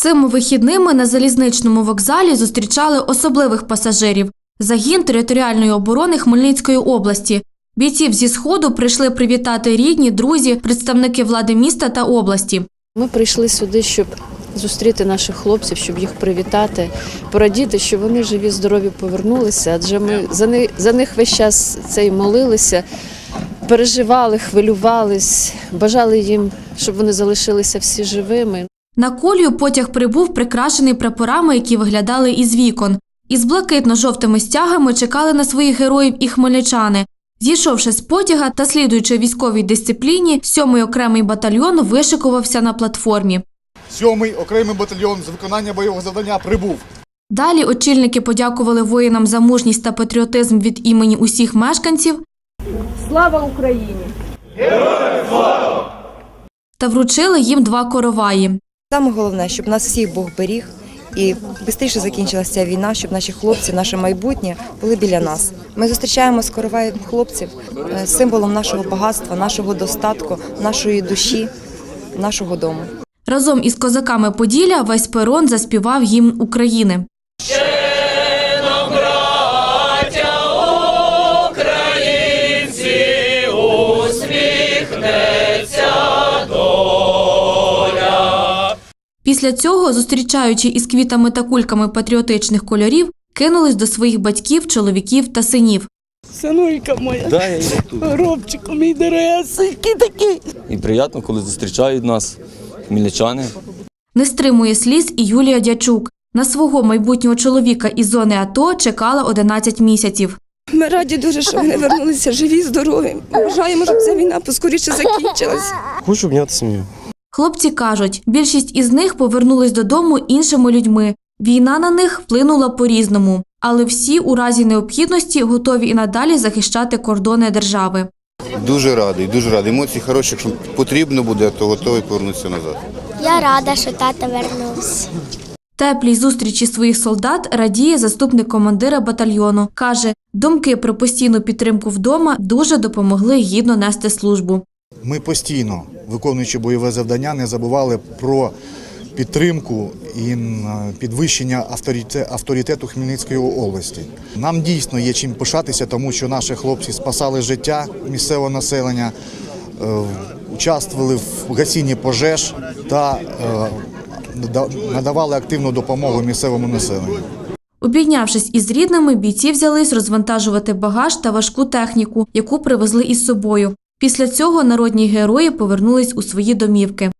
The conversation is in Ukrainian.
Цими вихідними на залізничному вокзалі зустрічали особливих пасажирів загін територіальної оборони Хмельницької області. Бійців зі сходу прийшли привітати рідні, друзі, представники влади міста та області. Ми прийшли сюди, щоб зустріти наших хлопців, щоб їх привітати, порадіти, що вони живі, здорові повернулися. Адже ми за них, за них весь час цей молилися, переживали, хвилювались, бажали їм, щоб вони залишилися всі живими. На колію потяг прибув прикрашений прапорами, які виглядали із вікон. Із блакитно-жовтими стягами чекали на своїх героїв і хмельничани. Зійшовши з потяга та слідуючи військовій дисципліні, сьомий окремий батальйон вишикувався на платформі. Сьомий окремий батальйон з виконання бойового завдання прибув. Далі очільники подякували воїнам за мужність та патріотизм від імені усіх мешканців Слава Україні! Героям. та вручили їм два короваї. Саме головне, щоб нас всіх Бог беріг і швидше закінчилася ця війна, щоб наші хлопці, наше майбутнє були біля нас. Ми зустрічаємо з короваєм хлопців е, символом нашого багатства, нашого достатку, нашої душі, нашого дому. Разом із козаками Поділля весь перон заспівав гімн України. Після цього, зустрічаючи із квітами та кульками патріотичних кольорів, кинулись до своїх батьків, чоловіків та синів. Синулька моя, Да, я тут. Робчику, мій дорогесенький такий. І приємно, коли зустрічають нас хмельничани. Не стримує сліз і Юлія Дячук. На свого майбутнього чоловіка із зони АТО чекала 11 місяців. Ми раді дуже, що вони вернулися живі, здорові. Бажаємо, щоб ця війна поскоріше закінчилась. Хочу обняти сім'ю. Хлопці кажуть, більшість із них повернулись додому іншими людьми. Війна на них вплинула по-різному, але всі у разі необхідності готові і надалі захищати кордони держави. Дуже радий, дуже радий. Емоції хороші, якщо потрібно буде, то готовий повернутися назад. Я рада, що тато вернувся. Теплій зустрічі своїх солдат радіє заступник командира батальйону. Каже, думки про постійну підтримку вдома дуже допомогли гідно нести службу. Ми постійно, виконуючи бойове завдання, не забували про підтримку і підвищення авторитету Хмельницької області. Нам дійсно є чим пишатися, тому що наші хлопці спасали життя місцевого населення, е, участвували в гасінні пожеж та е, надавали активну допомогу місцевому населенню. Обійнявшись із рідними, бійці взялись розвантажувати багаж та важку техніку, яку привезли із собою. Після цього народні герої повернулись у свої домівки.